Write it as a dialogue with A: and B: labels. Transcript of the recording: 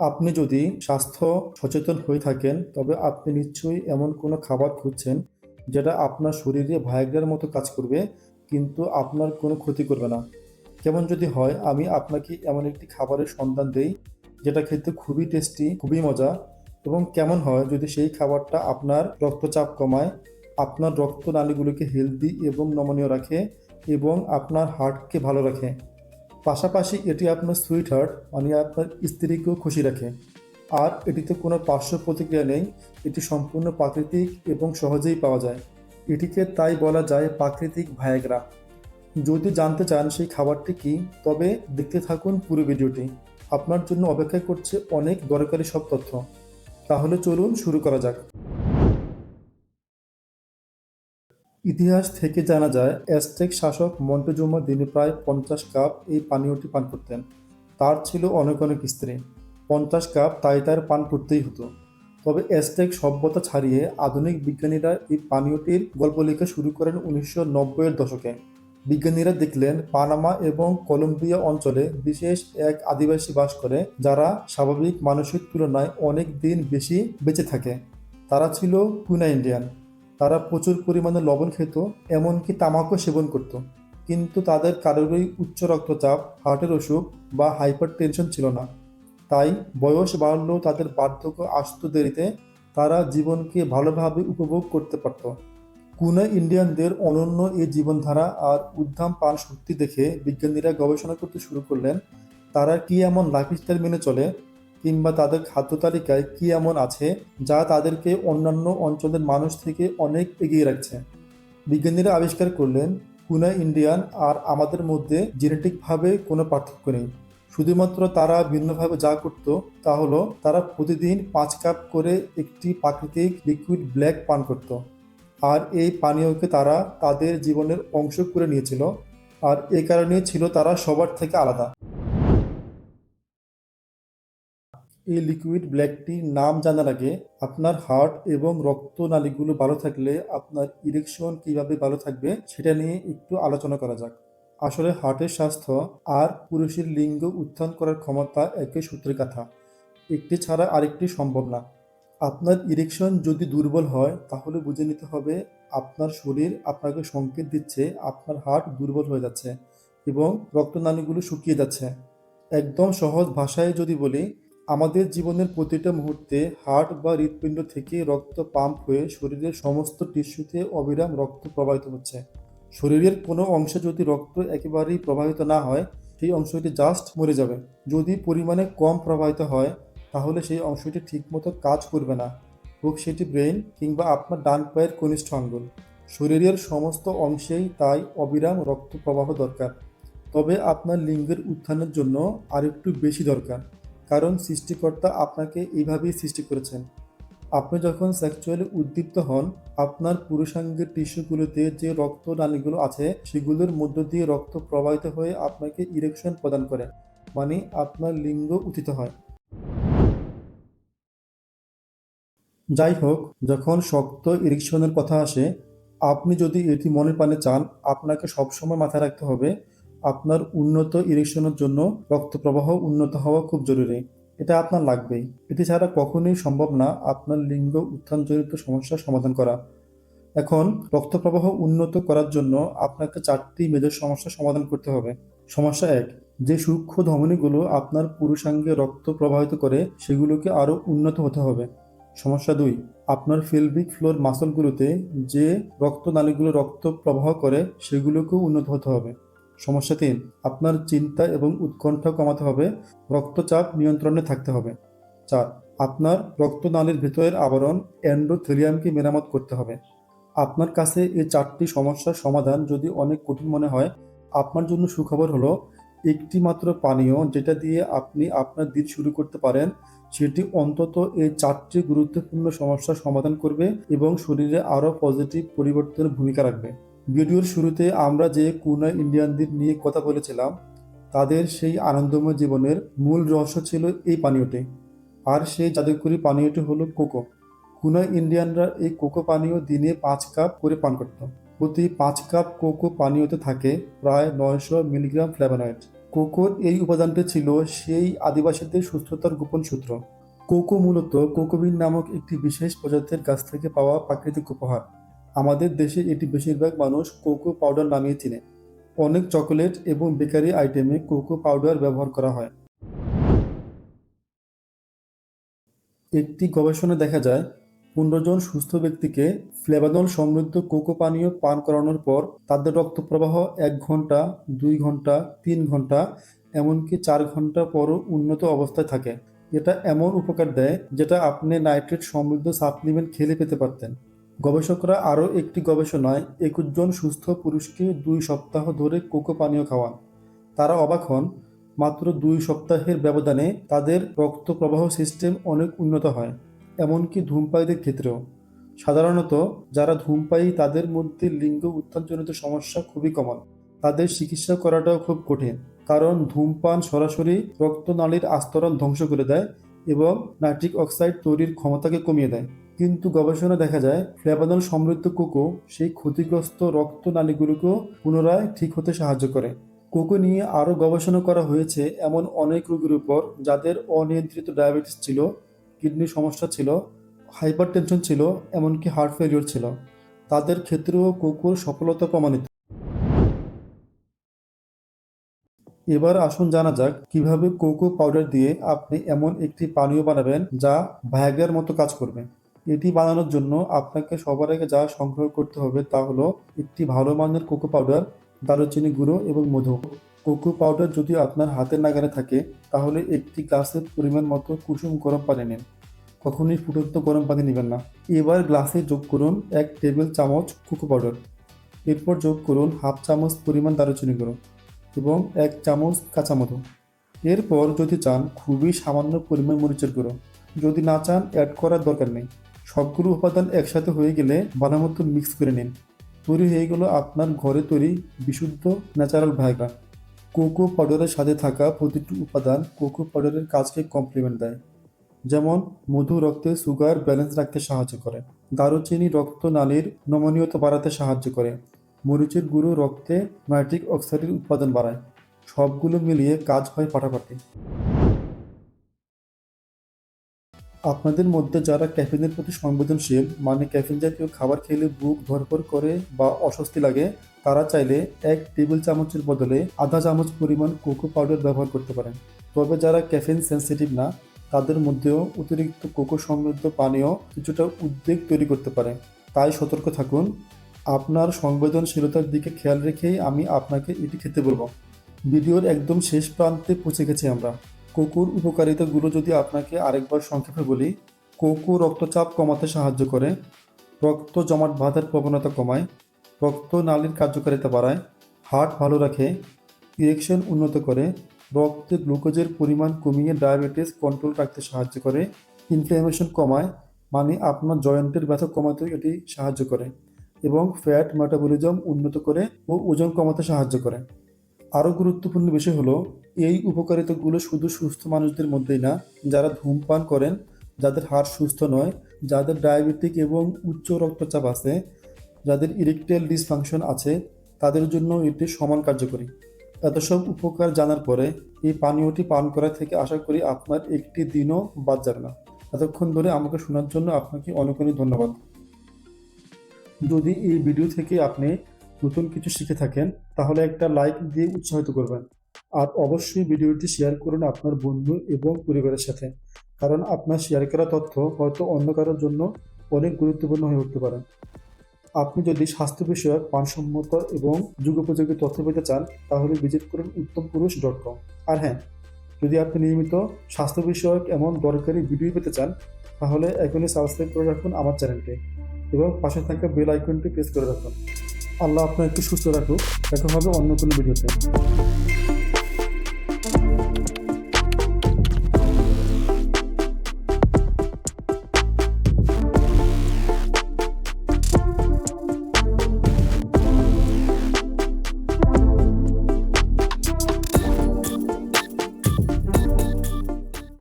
A: আপনি যদি স্বাস্থ্য সচেতন হয়ে থাকেন, তবে আপনি নিশ্চয়ই এমন কোনো খাবার খুঁজছেন যেটা আপনার শরীরে ভায়াগ্রার মতো কাজ করবে, কিন্তু আপনার কোনো ক্ষতি করবে না। কেমন যদি হয়, আমি আপনাকে এমন একটি খাবারের সন্ধান দেই, যেটা খেতে খুবই টেস্টি, খুবই মজা, এবং কেমন হয় যদি সেই খাবারটা আপনার রক্তচাপ কমায়, আপনার রক্তনালীগুলোকে হেলদি এবং নমনীয় রাখে, এবং আপনার হার্টকে ভালো রাখে। পাশাপাশি এটি আপনার সুইট হার্ট মানে আপনার স্ত্রীকেও খুশি রাখে। আর এটিতে কোনো পার্শ্ব প্রতিক্রিয়া নেই, এটি সম্পূর্ণ প্রাকৃতিক এবং সহজেই পাওয়া যায়। এটিকে তাই বলা যায় প্রাকৃতিক ভায়াগ্রা যদি জানতে চান সেই খাবারটি কি, তবে দেখতে থাকুন পুরো ভিডিওটি। আপনার জন্য অপেক্ষা করছে অনেক দরকারি সব তথ্য। তাহলে চলুন শুরু করা যাক। ইতিহাস থেকে জানা যায়, অ্যাজটেক শাসক মন্টেজুমা দিনে প্রায় পঞ্চাশ কাপ এই পানীয়টি পান করতেন, তার ছিল অনেক অনেক স্ত্রী। পঞ্চাশ কাপ তাই তার পান করতেই হতো। তবে অ্যাজটেক সভ্যতা ছাড়িয়ে আধুনিক বিজ্ঞানীরা এই পানীয়টির গল্প লেখা শুরু করেন উনিশশো নব্বইয়ের দশকে। বিজ্ঞানীরা দেখলেন, পানামা এবং কলম্বিয়া অঞ্চলে বিশেষ এক আদিবাসী বাস করে, যারা স্বাভাবিক মানুষের তুলনায় অনেক দিন বেশি বেঁচে থাকে। তারা ছিল কুনা ইন্ডিয়ান। তারা প্রচুর পরিমাণে লবণ খেত, এমনকি তামাকও সেবন করত। কিন্তু তাদের কারোরই উচ্চ রক্তচাপ, হার্টের অসুখ বা হাইপার টেনশন ছিল না। তাই বয়স বাড়লেও তাদের বার্ধক্য আসত দেরিতে, তারা জীবনকে ভালোভাবে উপভোগ করতে পারত। কুনা ইন্ডিয়ানদের অনন্য এই জীবনধারা আর উদ্ধাম পান শক্তি দেখে বিজ্ঞানীরা গবেষণা করতে শুরু করলেন, তারা কি এমন লাইফস্টাইল মেনে চলে কিংবা তাদের খাদ্য তালিকায় কি এমন আছে যা তাদেরকে অন্যান্য অঞ্চলের মানুষ থেকে অনেক এগিয়ে রাখছে? বিজ্ঞানীরা আবিষ্কার করলেন কুনা ইন্ডিয়ান আর আমাদের মধ্যে জেনেটিকভাবে কোনো পার্থক্য নেই। শুধুমাত্র তারা ভিন্নভাবে যা করত তা হলো, তারা প্রতিদিন পাঁচ কাপ করে একটি প্রাকৃতিক লিকুইড ব্ল্যাক পান করত। আর এই পানীয়কে তারা তাদের জীবনের অংশ করে নিয়েছিল। আর এই কারণেই ছিল তারা সবার থেকে আলাদা। এই লিকুইড ব্ল্যাকটির নাম জানার আগে আপনার হার্ট এবং রক্তনালীগুলো ভালো থাকলে আপনার ইরেকশন কীভাবে ভালো থাকবে সেটা নিয়ে একটু আলোচনা করা যাক। আসলে হার্টের স্বাস্থ্য আর পুরুষের লিঙ্গ উত্থান করার ক্ষমতা একই সূত্রের কথা। একটি ছাড়া আরেকটি সম্ভব না। আপনার ইরেকশন যদি দুর্বল হয়, তাহলে বুঝে নিতে হবে আপনার শরীর আপনাকে সংকেত দিচ্ছে আপনার হার্ট দুর্বল হয়ে যাচ্ছে এবং রক্তনালীগুলো শুকিয়ে যাচ্ছে। একদম সহজ ভাষায় যদি বলি আমাদের জীবনের প্রতিটা মুহূর্তে হার্ট বা হৃৎপিণ্ড থেকে রক্ত পাম্প হয়ে শরীরের সমস্ত টিস্যুতে অবিরাম রক্ত প্রবাহিত হচ্ছে। শরীরের কোনো অংশে যদি রক্ত একেবারেই প্রবাহিত না হয়, সেই অংশটি জাস্ট মরে যাবে। যদি পরিমাণে কম প্রবাহিত হয়, তাহলে সেই অংশটি ঠিকমতো কাজ করবে না। হোক সেটি ব্রেন কিংবা আপনার ডান পায়ের কনিষ্ঠ আঙ্গুল। শরীরের সমস্ত অংশেই তাই অবিরাম রক্ত প্রবাহ দরকার। তবে আপনার লিঙ্গের উত্থানের জন্য আরেকটু বেশি দরকার। কারণ সৃষ্টিকর্তা আপনাকে এইভাবেই সৃষ্টি করেছেন। আপনি যখন সেক্সুয়ালি উদ্দীপ্ত হন, আপনার পুরুষাঙ্গের টিস্যুগুলোতে যে রক্ত নালীগুলো আছে, সেগুলোর মধ্য দিয়ে রক্ত প্রবাহিত হয়ে আপনাকে ইরেকশন প্রদান করে মানে আপনার লিঙ্গ উত্থিত হয়। যাই হোক, যখন শক্ত ইরেকশনের কথা আসে, আপনি যদি এটি মনে প্রাণে চান, আপনাকে সবসময় মাথায় রাখতে হবে আপনার উন্নত ইরেকশনের জন্য রক্ত প্রবাহ উন্নত হওয়া খুব জরুরি। এটা আপনার লাগবেই। এটি ছাড়া কখনোই সম্ভব না আপনার লিঙ্গ উত্থানজনিত সমস্যার সমাধান করা। এখন রক্ত প্রবাহ উন্নত করার জন্য আপনাকে চারটি মেজর সমস্যার সমাধান করতে হবে। সমস্যা এক, যে সূক্ষ্ম ধমনীগুলো আপনার পুরুষাঙ্গে রক্ত প্রবাহিত করে, সেগুলোকে আরও উন্নত হতে হবে। সমস্যা দুই, আপনার ফেলভিক ফ্লোর মাসলগুলোতে যে রক্তনালীগুলো রক্ত প্রবাহ করে, সেগুলোকেও উন্নত হতে হবে। সমস্যা তিন আপনার চিন্তা এবং উৎকণ্ঠা কমাতে হবে, রক্তচাপ নিয়ন্ত্রণে থাকতে হবে। চার, আপনার রক্তনালীর ভেতরের আবরণ অ্যান্ডোথেলিয়ামকে মেরামত করতে হবে। আপনার কাছে এই চারটি সমস্যার সমাধান যদি অনেক কঠিন মনে হয়, আপনার জন্য সুখবর হলো, একটি মাত্র পানীয় যেটা দিয়ে আপনি আপনার দিন শুরু করতে পারেন, সেটি অন্তত এই চারটি গুরুত্বপূর্ণ সমস্যার সমাধান করবে এবং শরীরে আরও পজিটিভ পরিবর্তনের ভূমিকা রাখবে। ভিডিওর শুরুতে আমরা যে কুনা ইন্ডিয়ানদের নিয়ে কথা বলেছিলাম, তাদের সেই আনন্দময় জীবনের মূল রহস্য ছিল এই পানীয়টি। আর সেই জাদুকরি পানীয়টি হলো কোকো। কুনা ইন্ডিয়ানরা এই কোকো পানীয় দিনে পাঁচ কাপ করে পান করত। প্রতি পাঁচ কাপ কোকো পানীয়তে থাকে প্রায় নয়শো মিলিগ্রাম ফ্লেভানয়েড কোকোর এই উপাদানটি ছিল সেই আদিবাসীদের সুস্থতার গোপন সূত্র। কোকো মূলত কোকোবিন নামক একটি বিশেষ প্রজাতির গাছ থেকে পাওয়া প্রাকৃতিক উপহার। আমাদের দেশে এটি বেশিরভাগ মানুষ কোকো পাউডার নামিয়ে চিনে। অনেক চকোলেট এবং বেকারি আইটেমে কোকো পাউডার ব্যবহার করা হয়। একটি গবেষণায় দেখা যায়, পনেরো জন সুস্থ ব্যক্তিকে ফ্লেভানল সমৃদ্ধ কোকো পানীয় পান করানোর পর তাদের রক্ত প্রবাহ এক ঘণ্টা, দুই ঘণ্টা, তিন ঘণ্টা, এমনকি চার ঘণ্টা পরও উন্নত অবস্থায় থাকে। এটা এমন উপকার দেয় যেটা আপনি নাইট্রেট সমৃদ্ধ সাপ্লিমেন্ট খেলে পেতে পারতেন। গবেষকরা আরও একটি গবেষণায় একুশ জন সুস্থ পুরুষকে দুই সপ্তাহ ধরে কোকো পানীয় খাওয়ান। তারা অবাক হন, মাত্র দুই সপ্তাহের ব্যবধানে তাদের রক্ত প্রবাহ সিস্টেম অনেক উন্নত হয়, এমনকি ধূমপায়ীদের ক্ষেত্রেও। সাধারণত যারা ধূমপায়ী, তাদের মধ্যে লিঙ্গ উত্থানজনিত সমস্যা খুবই কমন। তাদের চিকিৎসা করাটাও খুব কঠিন, কারণ ধূমপান সরাসরি রক্তনালীর আস্তরণ ধ্বংস করে দেয় এবং নাইট্রিক অক্সাইড তৈরির ক্ষমতাকে কমিয়ে দেয়। কিন্তু গবেষণা দেখা যায় ফ্লেভানল সমৃদ্ধ কোকো সেই ক্ষতিগ্রস্ত রক্তনালীগুলোকেও পুনরায় ঠিক হতে সাহায্য করে। কোকো নিয়ে আরও গবেষণা করা হয়েছে এমন অনেক রোগীর উপর যাদের অনিয়ন্ত্রিত ডায়াবেটিস ছিল কিডনির সমস্যা ছিল হাইপার টেনশন ছিল, এমনকি হার্ট ফেলিওর ছিল। তাদের ক্ষেত্রেও কোকোর সফলতা প্রমাণিত। এবার আসুন জানা যাক কীভাবে কোকো পাউডার দিয়ে আপনি এমন একটি পানীয় বানাবেন যা ভায়াগ্রার মতো কাজ করবে। এটি বানানোর জন্য আপনাকে সবার আগে যা সংগ্রহ করতে হবে তা হলো একটি ভালো মানের কোকো পাউডার, দারুচিনি গুঁড়ো এবং মধু। কোকো পাউডার যদি আপনার হাতের নাগারে থাকে, তাহলে একটি গ্লাসের পরিমাণ মতো কুসুম গরম পানি নিন। কখনোই ফুটন্ত গরম পানি নেবেন না। এবার গ্লাসে যোগ করুন এক টেবিল চামচ কোকো পাউডার। এরপর যোগ করুন হাফ চামচ পরিমাণ দারুচিনি গুঁড়ো এবং এক চামচ কাঁচা মধু। এরপর যদি চান, খুবই সামান্য পরিমাণ মরিচের গুঁড়ো। যদি না চান অ্যাড করার দরকার নেই। সবগুলো উপাদান একসাথে হয়ে গেলে ভালো মতো মিক্স করে নিন। তৈরি হয়ে গেল আপনার ঘরে তৈরি বিশুদ্ধ ন্যাচারাল ভাইগ্রা কোকো পাউডারের সাথে থাকা প্রতিটি উপাদান কোকো পাউডারের কাজকে কমপ্লিমেন্ট দেয়। যেমন, মধু রক্তে সুগার ব্যালেন্স রাখতে সাহায্য করে। দারুচিনি রক্ত নালীর নমনীয়তা বাড়াতে সাহায্য করে। মরিচের গুঁড়ো রক্তে নাইট্রিক অক্সাইডের উৎপাদন বাড়ায়। সবগুলো মিলিয়ে কাজ হয় ফাটাফাটি। আপনাদের মধ্যে যারা ক্যাফিনের প্রতি সংবেদনশীল মানে ক্যাফিন জাতীয় খাবার খেলে বুক ধরপড় করে বা অস্বস্তি লাগে, তারা চাইলে এক টেবিল চামচের বদলে আধা চামচ পরিমাণ কোকো পাউডার ব্যবহার করতে পারেন। তবে যারা ক্যাফিন সেন্সিটিভ না, তাদের মধ্যেও অতিরিক্ত কোকো সমৃদ্ধ পানীয় কিছুটা উদ্বেগ তৈরি করতে পারে। তাই সতর্ক থাকুন। আপনার সংবেদনশীলতার দিকে খেয়াল রেখেই আমি আপনাকে এটি খেতে বলব। ভিডিওর একদম শেষ প্রান্তে পৌঁছে গেছি আমরা। কোকুর উপকারিতাগুলো যদি আপনাকে আরেকবার সংক্ষেপে বলি কোকো রক্তচাপ কমাতে সাহায্য করে, রক্ত জমাট বাঁধার প্রবণতা কমায়, রক্ত নালীর কার্যকারিতা বাড়ায় হার্ট ভালো রাখে ইরেকশন উন্নত করে, রক্তে গ্লুকোজের পরিমাণ কমিয়ে ডায়াবেটিস কন্ট্রোল রাখতে সাহায্য করে ইনফ্লামেশন কমায় মানে আপনার জয়েন্টের ব্যথা কমাতেও এটি সাহায্য করে এবং ফ্যাট মেটাবলিজম উন্নত করে ও ওজন কমাতে সাহায্য করে। আরও গুরুত্বপূর্ণ বিষয় হলো, এই উপকারিতাগুলো শুধু সুস্থ মানুষদের মধ্যেই না, যারা ধূমপান করেন, যাদের হার্ট সুস্থ নয়, যাদের ডায়াবেটিক এবং উচ্চ রক্তচাপ আছে, যাদের ইরেকটাইল ডিসফাংশন আছে, তাদের জন্য এটি সমান কার্যকরী। এত সব উপকার জানার পরে এই পানীয়টি পান করা থেকে আশা করি আপনার একটি দিনও বাদ যাবে না। এতক্ষণ ধরে আমাকে শোনার জন্য আপনাকে অনেক অনেক ধন্যবাদ। যদি এই ভিডিও থেকে আপনি নতুন কিছু শিখে থাকেন, তাহলে একটা লাইক দিয়ে উৎসাহিত করবেন। আর অবশ্যই ভিডিওটি শেয়ার করুন আপনার বন্ধু এবং পরিবারের সাথে। কারণ আপনার শেয়ার করা তথ্য হয়তো অন্য কারোর জন্য অনেক গুরুত্বপূর্ণ হয়ে উঠতে পারে। আপনি যদি স্বাস্থ্য বিষয়ক মানসম্মত এবং যুগোপযোগী তথ্য পেতে চান, তাহলে ভিজিট করুন উত্তম পুরুষ ডট কম আর হ্যাঁ যদি আপনি নিয়মিত স্বাস্থ্য বিষয়ক এমন দরকারি ভিডিও পেতে চান, তাহলে এখনই সাবস্ক্রাইব করে রাখুন আমার চ্যানেলটি এবং পাশে থাকা বেল আইকনটি প্রেস করে রাখুন। আল্লাহ আপনাকে সুস্থ রাখুক। দেখা হবে অন্য কোনো ভিডিওতে।